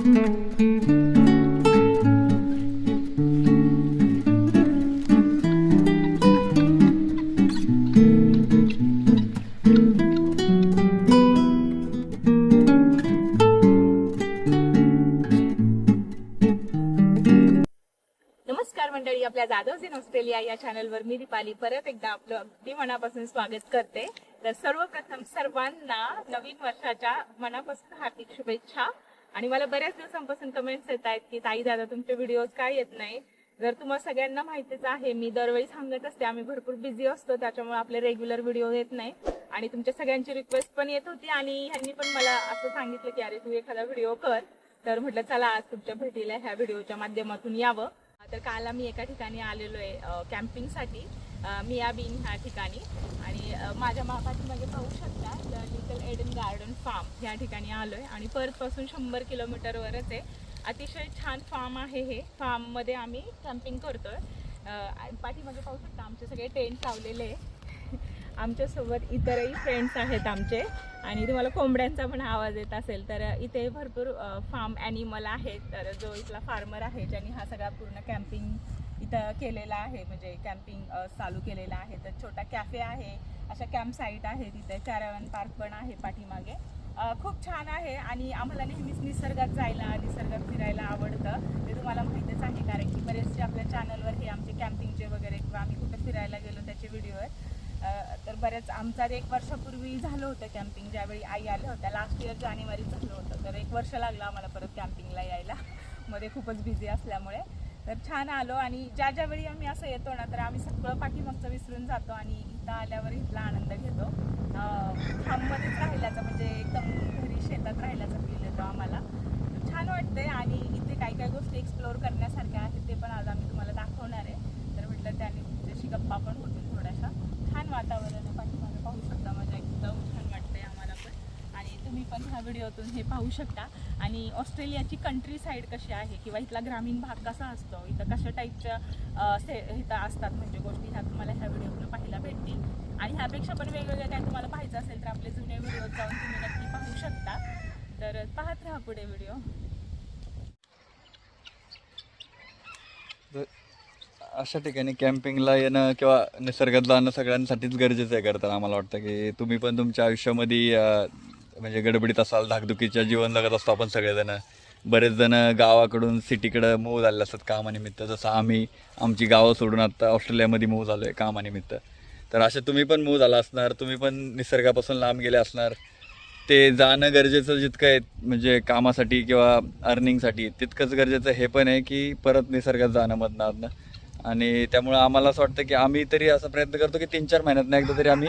नमस्कार मंडळी आपल्या जाधव इन ऑस्ट्रेलिया या चॅनलवर मी दीपाली. परत एकदा आपलं अगदी मनापासून स्वागत करते. तर सर्वप्रथम सर्वांना नवीन वर्षाच्या मनापासून हार्दिक शुभेच्छा. आणि मला बऱ्याच दिवसांपासून कमेंट्स येत आहेत की ताई दादा तुमचे व्हिडिओज काय येत नाही? जर तुम्हाला सगळ्यांना माहितीच आहे मी दरवेळी सांगत असते आम्ही भरपूर बिझी असतो त्याच्यामुळे आपले रेग्युलर व्हिडिओ येत नाही. आणि तुमच्या सगळ्यांची रिक्वेस्ट पण येत होती आणि ह्यांनी पण मला असं सांगितलं की अरे तू एखादा व्हिडिओ कर. तर म्हटलं चला आज तुमच्या भेटीला ह्या व्हिडिओच्या माध्यमातून यावं. तर काल आम्ही एका ठिकाणी आलेलो आहे कॅम्पिंगसाठी. मिया बीन ह्या ठिकाणी. आणि माझ्या मापाची पाठीमागे पाहू शकता लिटल एडन गार्डन फार्म या ठिकाणी आलो आहे आणि परतपासून शंभर किलोमीटरवरच आहे. अतिशय छान फार्म आहे हे. फार्ममध्ये आम्ही कॅम्पिंग करतो आहे पाठीमागे पाहू शकता आमचे सगळे टेंट लावलेले आहे. आमच्यासोबत इतरही फ्रेंड्स आहेत आमचे. आणि तुम्हाला कोंबड्यांचा पण आवाज येत असेल तर इथे भरपूर फार्म ॲनिमल आहेत. तर जो इथला फार्मर आहे ज्यांनी हा सगळा पूर्ण कॅम्पिंग इथं केलेला आहे म्हणजे कॅम्पिंग चालू केलेला आहे. तर छोटा कॅफे आहे अशा कॅम्प साईट आहे तिथे कॅरावन पार्क पण आहे पाठीमागे. खूप छान आहे आणि आम्हाला नेहमीच निसर्गात जायला निसर्गात फिरायला आवडतं. ते तुम्हाला माहितीच आहे कारण की बरेचसे आपल्या चॅनलवर हे आमचे कॅम्पिंगचे वगैरे किंवा आम्ही कुठे फिरायला गेलो त्याचे व्हिडिओ आहेत. तर बऱ्याच आमचा एक वर्षापूर्वी झालं होतं कॅम्पिंग ज्यावेळी आई आल्या होत्या लास्ट इयर जानेवारीत झालं होतं. तर एक वर्ष लागलं आम्हाला परत कॅम्पिंगला यायला. मध्ये खूपच बिझी असल्यामुळे. तर छान आलो आणि ज्या ज्या वेळी आम्ही असं येतो ना तर आम्ही सगळं पाठीमागचं विसरून जातो आणि इथं आल्यावर इथला आनंद घेतो. थांबमध्येच राहिल्याचा म्हणजे एकदम घरी शेतात राहिल्याचा फील येतो आम्हाला. छान वाटतंय आणि इथे काही काही गोष्टी एक्सप्लोअर करण्यासारख्या आहेत ते पण आज आम्ही तुम्हाला दाखवणार आहे. तर म्हटलं त्याने तुमच्याशी गप्पा पण छान वातावरण आहे. पाठीमागे पाहू शकता माझ्या एकदम छान वाटतंय आम्हाला पण. आणि तुम्ही पण ह्या व्हिडिओतून हे पाहू शकता. आणि ऑस्ट्रेलियाची कंट्री साईड कशी आहे किंवा इथला ग्रामीण भाग कसा असतो? इथं कशा टाईपच्या से इथं असतात म्हणजे गोष्टी? ह्या तुम्हाला ह्या व्हिडिओतून पाहायला भेटतील. आणि ह्यापेक्षा पण वेगवेगळ्या काय तुम्हाला पाहायचं असेल तर आपले जुने व्हिडिओ जाऊन तुम्ही नक्की पाहू शकता. तर पाहत राहा पुढे व्हिडिओ तर अशा ठिकाणी कॅम्पिंगला येणं किंवा निसर्गात जाणं सगळ्यांसाठीच गरजेचं आहे करताना आम्हाला वाटतं की तुम्ही पण तुमच्या आयुष्यामध्ये म्हणजे गडबडीत असाल धाकधुकीच्या जीवन जगत असतो आपण सगळेजण. बरेच जण गावाकडून सिटीकडं मूव झालेले असतात कामानिमित्त. जसं आम्ही आमची गावं सोडून आत्ता ऑस्ट्रेलियामध्ये मूव झालो आहे कामानिमित्त. तर असे तुम्ही पण मूव झाला असणार तुम्ही पण निसर्गापासून लांब गेले असणार. ते जाणं गरजेचं जितकं आहे म्हणजे कामासाठी किंवा अर्निंगसाठी तितकंच गरजेचं हे पण आहे की परत निसर्गात जाणं मधनं आणि त्यामुळं आम्हाला असं वाटतं की आम्ही तरी असा प्रयत्न करतो की तीन चार महिन्यात एकदा तरी आम्ही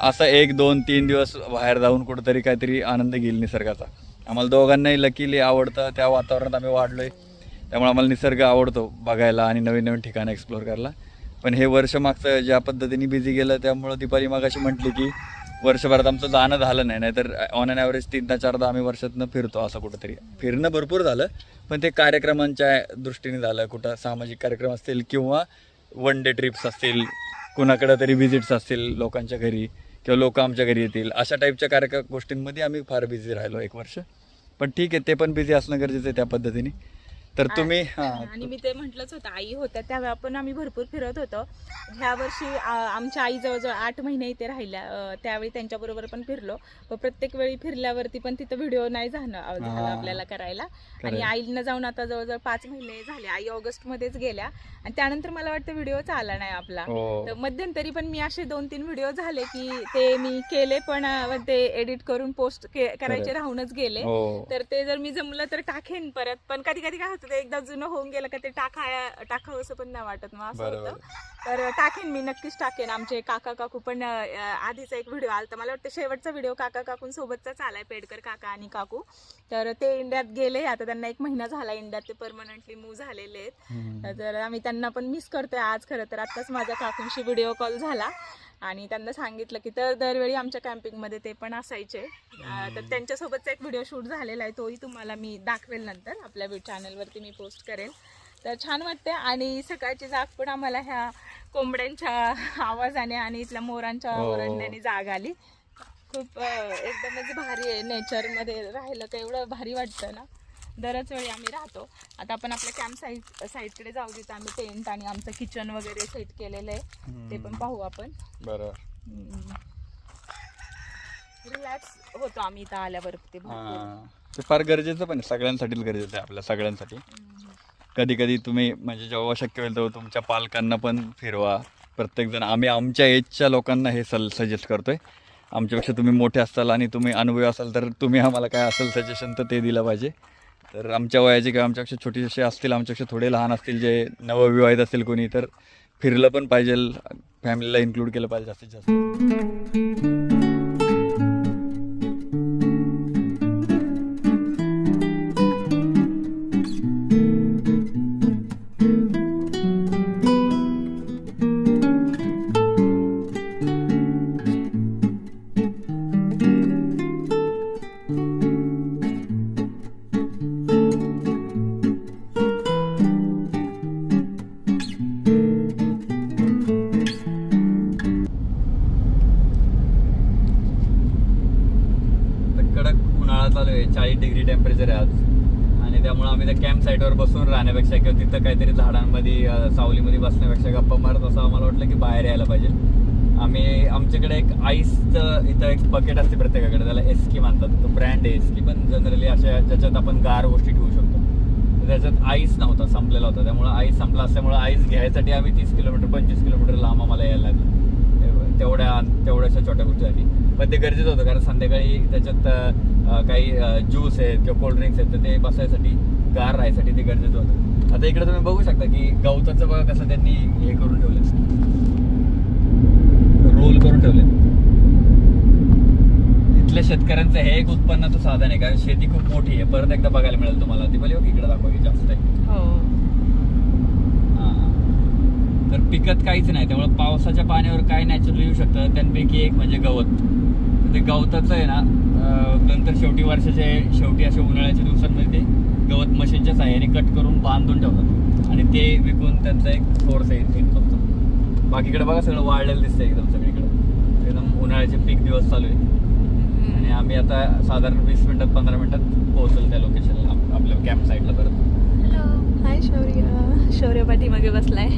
असा एक दोन तीन दिवस बाहेर जाऊन कुठंतरी काहीतरी आनंद घेईल निसर्गाचा. आम्हाला दोघांनाही लकीली आवडतं त्या वातावरणात आम्ही वाढलो आहे त्यामुळे आम्हाला निसर्ग आवडतो बघायला आणि नवीन नवीन ठिकाणं एक्सप्लोअर करायला. पण हे वर्ष मागचं ज्या पद्धतीने बिझी गेलं त्यामुळं दीपाली मागाशी म्हटली की वर्षभरात आमचं जाणं झालं नाही नाहीतर ऑन अन ॲव्हरेज तीनदा चारदा आम्ही वर्षातनं फिरतो असं कुठंतरी. फिरणं भरपूर झालं पण ते कार्यक्रमांच्या दृष्टीने झालं. कुठं सामाजिक कार्यक्रम असतील किंवा वन डे ट्रिप्स असतील कुणाकडं तरी व्हिजिट्स असतील लोकांच्या घरी किंवा लोक आमच्या घरी येतील अशा टाईपच्या कार्यक्रम गोष्टींमध्ये आम्ही फार बिझी राहिलो एक वर्ष. पण ठीक आहे ते पण बिझी असणं गरजेचं आहे त्या पद्धतीने. तर तुम्ही आणि मी ते म्हटलंच होतं आई होत्या त्यावेळा पण आम्ही भरपूर फिरत होतो. ह्या वर्षी आमच्या आई जवळजवळ आठ महिने इथे राहिल्या त्यावेळी त्यांच्याबरोबर पण फिरलो. प्रत्येक वेळी फिरल्यावरती पण तिथं व्हिडिओ नाही झालं. आपल्याला करायला. आणि. आईला जाऊन आता जवळजवळ पाच महिने झाले आई ऑगस्ट मध्येच गेल्या. आणि त्यानंतर मला वाटतं व्हिडिओ आला नाही आपला. हो. तर मध्यंतरी पण मी असे दोन तीन व्हिडिओ झाले की ते मी केले पण ते एडिट करून पोस्ट करायचे. राहूनच गेले. हो. तर ते जर मी जमलं तर टाकेन परत. पण कधी कधी काय होतं ते एकदा जुनं होऊन गेलं का ते टाकाय टाकावं असं पण नाही वाटत मग असं बरोबर. होतं तर टाकेन मी नक्कीच टाकेन. आमचे काका काकू पण अं, आधीचा एक व्हिडिओ आला मला वाटतं शेवटचा व्हिडिओ काका काकून सोबतचाच आलाय पेडकर काका आणि काकू. तर ते इंडियात गेले. आता त्यांना एक महिना झाला इंडियात. ते परमनंटली मूव झालेले आहेत. हम्म. तर आम्ही त्यांना पण मिस करतोय आज खरं तर. आत्ताच माझ्या काकूंशी व्हिडिओ कॉल झाला. आणि त्यांना सांगितलं की तर दरवेळी आमच्या कॅम्पिंगमध्ये ते पण असायचे. तर त्यांच्यासोबतचा एक व्हिडिओ शूट झालेला आहे तोही तुम्हाला मी दाखवेल नंतर. आपल्या चॅनलवरती मी पोस्ट करेल. तर छान वाटते आणि सकाळची जाग पण आम्हाला ह्या कोंबड्यांच्या आवाजाने आणि इथल्या मोरांच्या हो. ओरडण्याने जाग आली. खूप एकदमच भारी आहे. नेचरमध्ये राहिलं तर एवढं भारी वाटतं ना. दरच वेळी आम्ही राहतो. आता आपण आपल्या कॅम्प साईड साईडकडे जाऊ तिथं आम्ही टेंट आणि आमचं किचन वगैरे सेट केलेलं आहे. ते पण पाहू आपण. बरोबर रिलॅक्स होतो आम्ही इथं आल्यावर ते भरपूर. ते फार गरजेचं पण आहे. सगळ्यांसाठीच गरजेचं आहे आपल्या सगळ्यांसाठी. कधी कधी तुम्ही म्हणजे जेव्हा शक्य होईल तेव्हा तुमच्या पालकांना पण फिरवा. प्रत्येकजण आम्ही आमच्या एजच्या लोकांना हे सल सजेस्ट करतोय. आमच्यापेक्षा तुम्ही मोठे असाल आणि तुम्ही अनुभवी असाल तर तुम्ही आम्हाला काय असेल सजेशन तर ते दिलं पाहिजे. तर आमच्या वयाचे किंवा आमच्यापेक्षा छोटेसे असतील आमच्यापेक्षा थोडे लहान असतील जे नवविवाहित असतील कोणी तर फिरलं पण पाहिजे फॅमिलीला इन्क्लूड केलं पाहिजे जास्तीत जास्त. समोर राहण्यापेक्षा किंवा तिथं काहीतरी झाडांमध्ये सावलीमध्ये बसण्यापेक्षा गप्पा मारत असं आम्हाला वाटलं की बाहेर यायला पाहिजे. आम्ही आमच्याकडे एक आईसचं इथं एक बकेट असते प्रत्येकाकडे त्याला एस्की मानतात. तो ब्रँड आहे एस्की पण जनरली अशा ज्याच्यात आपण गार गोष्टी ठेवू शकतो. त्याच्यात आईस नव्हता संपलेला होता. त्यामुळे आईस संपला असल्यामुळे आईस घ्यायसाठी आम्ही तीस किलोमीटर पंचवीस किलोमीटर लांब आम्हाला यायला लागलं. तेवढ्या तेवढ्याशा छोट्या गोष्टीसाठी पण ते गरजेचं होतं कारण संध्याकाळी त्याच्यात काही ज्यूस आहेत किंवा कोल्ड्रिंक्स आहेत तर ते बसायसाठी गार राहायसाठी ते गरजेचं होतं. आता इकडे तुम्ही बघू शकता की गवताचं बघा कसं त्यांनी हे करून ठेवलं रोल करून ठेवले इथल्या शेतकऱ्यांचं हे एक उत्पन्नाचं साधन आहे कारण शेती खूप मोठी आहे. परत एकदा बघायला मिळेल तुम्हाला. ती बोली इकडे दाखवा की जास्त आहे. हो. तर पिकत काहीच नाही. त्यामुळे पावसाच्या पाण्यावर काय नॅचरल येऊ शकतं त्यांपैकी एक म्हणजे गवत. ते गवताचं आहे ना नंतर शेवटी वर्षाचे शेवटी अशा उन्हाळ्याच्या दिवसांमध्ये ते गवत मशीनच्या साह्याने कट करून बांधून ठेवतात. आणि ते विकून त्यांचा एक सोर्स आहे. इन्कमचा बाकीकडे बघा सगळं वाढलेलं दिसतंय एकदम सगळीकडे. एकदम उन्हाळ्याचे पीक दिवस चालू आहे. आणि आम्ही आता साधारण वीस मिनिटात पंधरा मिनिटात पोहोचलो त्या लोकेशनला आपल्या कॅम्प साईडला परत. हॅलो हाय शौर्य. शौर्य पाठीमागे बसलाय.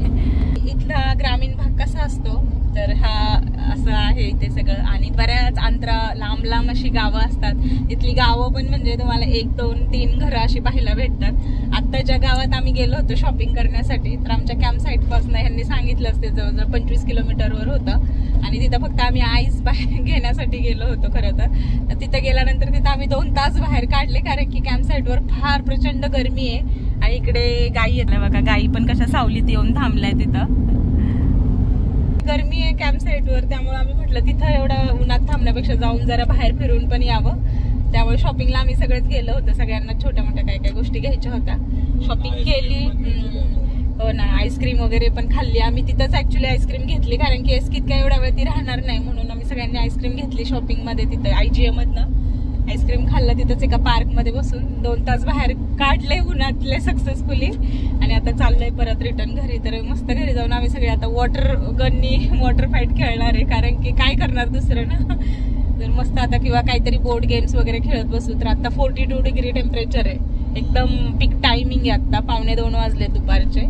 इथला ग्रामीण भाग कसा असतो? तर हा असं आहे इथे सगळं. आणि बऱ्याच अंतरा लांब लांब अशी गावं असतात. इथली गावं पण म्हणजे तुम्हाला एक दोन तीन घरं अशी पाहायला भेटतात. आत्ता ज्या गावात आम्ही गेलो होतो शॉपिंग करण्यासाठी तर आमच्या कॅम्प साईटपासून ह्यांनी यांनी सांगितलं असते जवळजवळ पंचवीस किलोमीटरवर होतं. आणि तिथं फक्त आम्ही आईस बाहेर घेण्यासाठी गेलो होतो खरं तर. तर तिथं गेल्यानंतर तिथं आम्ही दोन तास बाहेर काढले कारण की कॅम्प साईटवर फार प्रचंड गरमी आहे. आणि इकडे गायी आहेत ना बघा गायी पण कशा सावलीत येऊन थांबलाय तिथं. गरमी आहे कॅम्प साईटवर त्यामुळे आम्ही म्हटलं तिथं एवढं उन्हात थांबण्यापेक्षा जाऊन जरा बाहेर फिरून पण यावं. त्यामुळे शॉपिंगला आम्ही सगळेच गेलो होतो सगळ्यांना छोट्या मोठ्या काही काही गोष्टी घ्यायच्या होत्या. शॉपिंग केली. हो ना आईस्क्रीम वगैरे पण खाल्ली. आम्ही तिथंच ऍक्च्युली आईस्क्रीम घेतली कारण की एसकीत काय एवढा वेळ ती राहणार नाही म्हणून आम्ही सगळ्यांनी आईस्क्रीम घेतली शॉपिंगमध्ये तिथं आयजीएम मधनं. आईस्क्रीम खाल्लं तिथंच एका पार्कमध्ये बसून. दोन तास बाहेर काढले उन्हातले सक्सेसफुली आणि आता चाललंय परत रिटर्न घरी. तर मस्त घरी जाऊन आम्ही सगळे आता वॉटर गननी वॉटर फाईट खेळणार आहे. कारण की काय करणार दुसरं ना? तर मस्त आता किंवा काहीतरी बोर्ड गेम्स वगैरे खेळत बसू. तर आता फोर्टी टू डिग्री टेम्परेचर आहे. एकदम पीक टायमिंग आहे आत्ता पावणे दोन वाजले दुपारचे.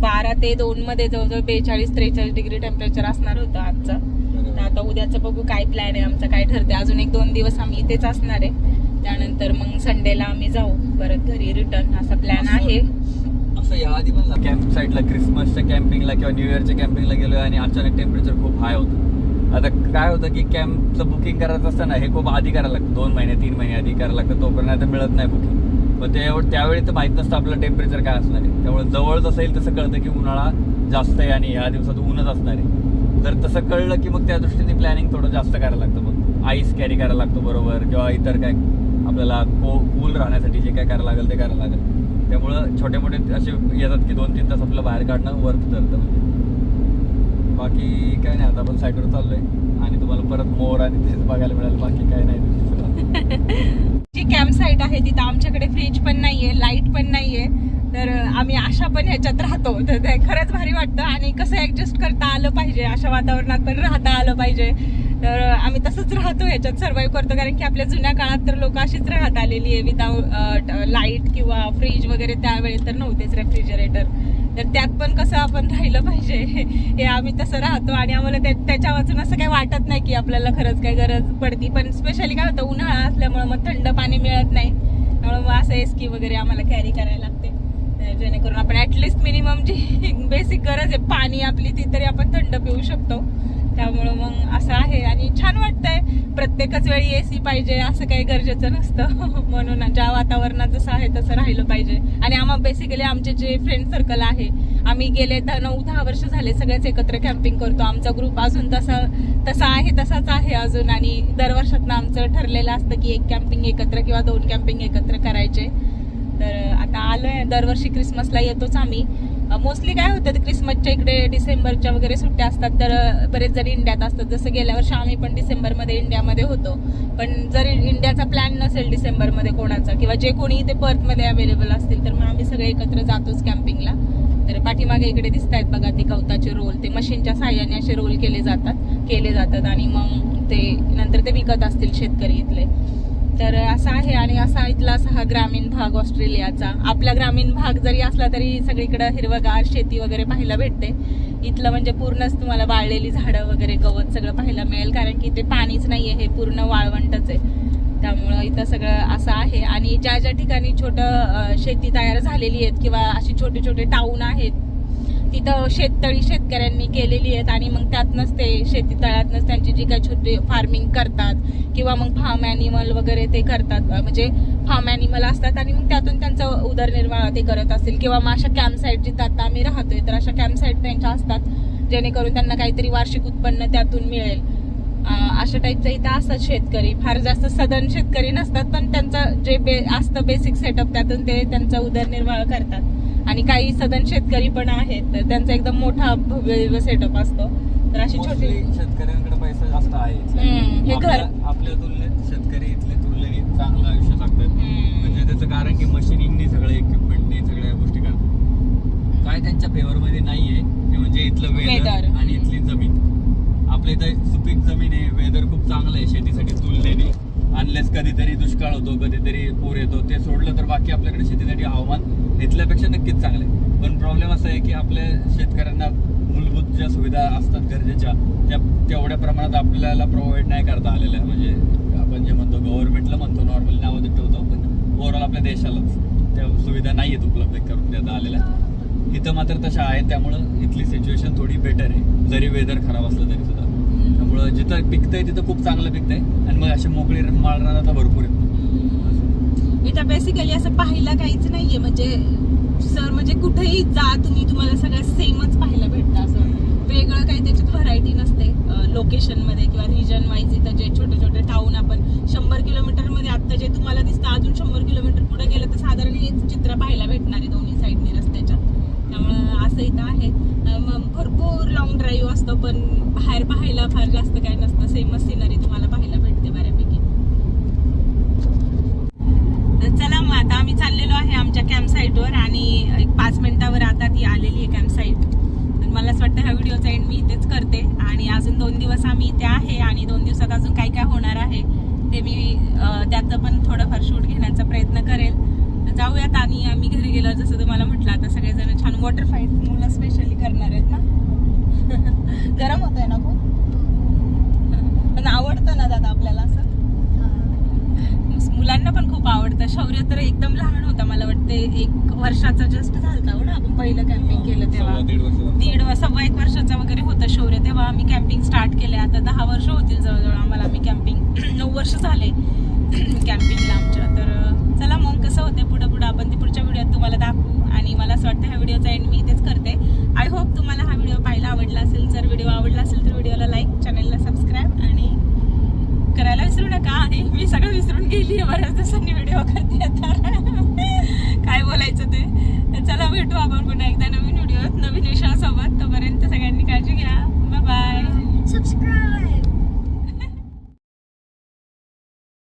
बारा ते दोनमध्ये जवळजवळ बेचाळीस त्रेचाळीस डिग्री टेम्परेचर असणार होतं आजचं. तर आता उद्याचं बघू काय प्लॅन आहे आमचं काय ठरते अजून एक दोन दिवस आम्ही इथेच असणार आहे. त्यानंतर मग संडेला आम्ही जाऊ परत घरी रिटर्न असा प्लॅन आहे. असं याआधी पण कॅम्प साईडला क्रिसमसच्या कॅम्पिंगला किंवा न्यू इयरच्या कॅम्पिंगला गेलो आणि अचानक टेम्परेचर खूप हाय होतं. आता काय होतं की कॅम्पचं बुकिंग करायचं असतं ना हे खूप आधी करायला लागतं. दोन महिने तीन महिने आधी करायला लागतं. तोपर्यंत आता मिळत नाही बुकिंग मग ते एवढं त्यावेळी तर माहीत नसतं आपलं टेम्परेचर काय असणार आहे. त्यामुळे जवळच असेल तसं कळतं की उन्हाळा जास्त आहे आणि ह्या दिवसात ऊनच असणार आहे. जर तसं कळलं की मग त्या दृष्टीने प्लॅनिंग थोडं जास्त करायला लागतं. मग आईस कॅरी करायला लागतो बरोबर किंवा इतर काय आपल्याला को कूल राहण्यासाठी जे काय करायला लागेल ते करायला लागेल. त्यामुळं छोटे मोठे असे येतात की दोन तीन तास आपलं बाहेर काढणं वर्क ठरतं म्हणजे. बाकी काय नाही आता आपण साईडवर चाललोय. आणि तुम्हाला परत मोर आणि तेच बघायला मिळेल. बाकी काय नाही. कॅम्प साईट आहे तिथं आमच्याकडे फ्रीज पण नाही नाहीये लाइट पण नाहीये. तर आम्ही अशा पण ह्याच्यात राहतो. तर ते खरंच भारी वाटतं आणि कसं ॲडजस्ट करता आलं पाहिजे अशा वातावरणात पण राहता आलं पाहिजे. तर आम्ही तसंच राहतो ह्याच्यात सर्वाईव्ह करतो. कारण की आपल्या जुन्या काळात तर लोक अशीच राहत आलेली आहे. विदाऊट लाइट किंवा फ्रीज वगैरे त्यावेळी तर नव्हतेच रेफ्रिजरेटर तर त्यात पण कसं आपण राहिलं पाहिजे. हे आम्ही तसं राहतो आणि आम्हाला त्या- त्याच्या वाचून असं काही वाटत नाही की आपल्याला खरंच काही गरज पडती. पण स्पेशली काय होतं उन्हाळा असल्यामुळे मग थंड पाणी मिळत नाही. त्यामुळे मग असं एसकी वगैरे आम्हाला कॅरी करायला लागते. जेणेकरून आपण ॲटलिस्ट मिनिमम जी बेसिक गरज आहे पाणी आपली ती तरी आपण थंड पिऊ शकतो. त्यामुळं मग असं आहे. आणि छान वाटतंय. प्रत्येकच वेळी ए सी पाहिजे असं काही गरजेचं नसतं. म्हणून ज्या वातावरणात जसं आहे तसं राहिलं पाहिजे. आणि आम्हा बेसिकली आमचे जे फ्रेंड सर्कल आहे आम्ही गेले दहा नऊ दहा वर्ष झाले सगळेच एकत्र कॅम्पिंग करतो. आमचा ग्रुप अजून तसा तसा आहे तसाच आहे अजून. आणि दरवर्षातनं आमचं ठरलेलं असतं की एक कॅम्पिंग एकत्र किंवा दोन कॅम्पिंग एकत्र करायचे. तर आता आलोय. दरवर्षी क्रिसमसला येतोच आम्ही. मोस्टली काय होतं ते क्रिसमसच्या इकडे डिसेंबरच्या वगैरे सुट्ट्या असतात तर बरेच जण इंडियात असतात. जसं गेल्या वर्षी आम्ही पण डिसेंबरमध्ये इंडियामध्ये होतो. पण जर इंडियाचा प्लॅन नसेल डिसेंबरमध्ये कोणाचा किंवा जे कोणी इथे पर्थमध्ये अवेलेबल असतील तर मग आम्ही सगळे एकत्र जातोच कॅम्पिंगला तर पाठीमागे इकडे दिसत आहेत बघा ते गवताचे रोल ते मशीनच्या साह्याने असे रोल केले जातात केले जातात. आणि मग ते नंतर ते विकत असतील शेतकरी इथले. तर असा आहे आणि असा इथला असा हा ग्रामीण भाग ऑस्ट्रेलियाचा. आपला ग्रामीण भाग जरी असला तरी सगळीकडं हिरवगार शेती वगैरे पाहायला भेटते. इथलं म्हणजे पूर्णच तुम्हाला वाळलेली झाडं वगैरे गवत सगळं पाहायला मिळेल. कारण की इथे पाणीच नाही आहे हे पूर्ण वाळवंटच आहे. त्यामुळं इथं सगळं असं आहे. आणि ज्या ज्या ठिकाणी छोटं शेती तयार झालेली आहेत किंवा अशी छोटे छोटे टाऊन आहेत तिथं शेततळी शेतकऱ्यांनी केलेली आहेत आणि मग त्यातनंच ते शेती तळ्यातनंच त्यांची जी काही छोटी फार्मिंग करतात किंवा मग फार्म ॲनिमल वगैरे ते करतात. म्हणजे फार्म ॲनिमल असतात आणि मग त्यातून त्यांचा उदरनिर्वाह ते करत असतील. किंवा मग अशा कॅम्प साईट जिथं आता आम्ही राहतोय तर अशा कॅम्प साईट त्यांच्या असतात जेणेकरून त्यांना काहीतरी वार्षिक उत्पन्न त्यातून मिळेल. अशा टाईपचं इथं असतात शेतकरी. फार जास्त सदन शेतकरी नसतात पण त्यांचं जे बे असतं बेसिक सेटअप त्यातून ते त्यांचा उदरनिर्वाह करतात. आणि काही सदन शेतकरी पण आहेत तर त्यांचा एकदम मोठा भव्य सेटअप असतो. तर अशी छोटी शेतकऱ्यांकडे पैसा जास्त आहे हे घर- आपल्या- तुलनेत शेतकरी इथले तुलनेत चांगलं आयुष्य जगतात. म्हणजे त्याचं कारण की मशिनिंगनी सगळं इक्विपमेंटनी सगळ्या गोष्टी करतात. काय त्यांच्या फेवर मध्ये नाहीये ते म्हणजे इथलं. वेदर आणि इथली जमीन. आपल्या इथं सुपीक जमीन आहे वेदर खूप चांगलं आहे शेतीसाठी अनलेस कधीतरी दुष्काळ होतो कधीतरी पूर येतो ते सोडलं तर बाकी आपल्याकडे शेतीसाठी हवामान इथल्यापेक्षा नक्कीच चांगलं आहे. पण प्रॉब्लेम असा आहे की आपल्या शेतकऱ्यांना मूलभूत ज्या सुविधा असतात गरजेच्या त्या तेवढ्या प्रमाणात आपल्याला प्रोव्हाइड नाही करता आलेल्या. म्हणजे आपण जे म्हणतो गव्हर्नमेंटला म्हणतो नॉर्मली नावं ठेवतो पण ओव्हरऑल आपल्या देशालाच त्या सुविधा नाही आहेत उपलब्ध करून देता आलेल्या. इथं मात्र तशा आहेत त्यामुळं इथली सिच्युएशन थोडी बेटर आहे. जरी वेदर खराब असलं तरी सुद्धा. त्यामुळं जिथं पिकतंय तिथं खूप चांगलं पिकतंय. आणि मग असे मोकळे माळरान आता भरपूर आहेत. इथं बेसिकली असं पाहायला काहीच नाहीये. म्हणजे सर म्हणजे कुठेही जा तुम्ही. तुम्हाला सगळं सेमच पाहायला भेटतं असं. वेगळं काही त्याच्यात व्हरायटी नसते. लोकेशनमध्ये किंवा रिजन वाईज इथं जे छोटे छोटे टाऊन आपण शंभर किलोमीटरमध्ये आता जे तुम्हाला दिसतं अजून शंभर किलोमीटर पुढे गेलं तर साधारण हेच चित्र पाहायला भेटणार आहे दोन्ही साईडने रस्त्याच्या. त्यामुळं असं इथं आहे अं, मग भरपूर लॉंग ड्राईव्ह असतो पण बाहेर पाहायला फार जास्त काय नसतं. सेमच सिनरी तुम्हाला पाहायला भेटते बऱ्यापैकी. तर चला मग आता आम्ही चाललेलो आहे आमच्या कॅम्प साईटवर आणि एक पाच मिनिटावर आता ती आलेली आहे कॅम्प साईट तर मला असं वाटतं ह्या व्हिडिओचा एंड मी इथेच करते. आणि अजून दोन दिवस आम्ही इथे आहे आणि दोन दिवसात अजून काय काय होणार आहे ते मी अं, पण थोडंफार शूट घेण्याचा प्रयत्न करेल. जाऊयात आणि आम्ही घरी गेलो. जसं तुम्हाला म्हटलं आता सगळेजण छान वॉटर फाईट मुलं स्पेशली करणार आहेत ना? गरम होतंय ना खूप? पण आवडतं ना दादा आपल्याला असं? मुलांना पण खूप आवडतं. शौर्य तर एकदम लहान होता मला वाटते एक वर्षाचा जस्ट झालता हो ना आपण पहिलं कॅम्पिंग केलं तेव्हा. दीड वर्ष दीड व- सव्वा एक वर्षाचा वगैरे होतं शौर्य. तेव्हा आम्ही कॅम्पिंग स्टार्ट केले आता दहा वर्ष होतील जवळजवळ आम्हाला आम्ही कॅम्पिंग नऊ वर्ष झाले कॅम्पिंगला आमच्या. तर चला मग कसं होते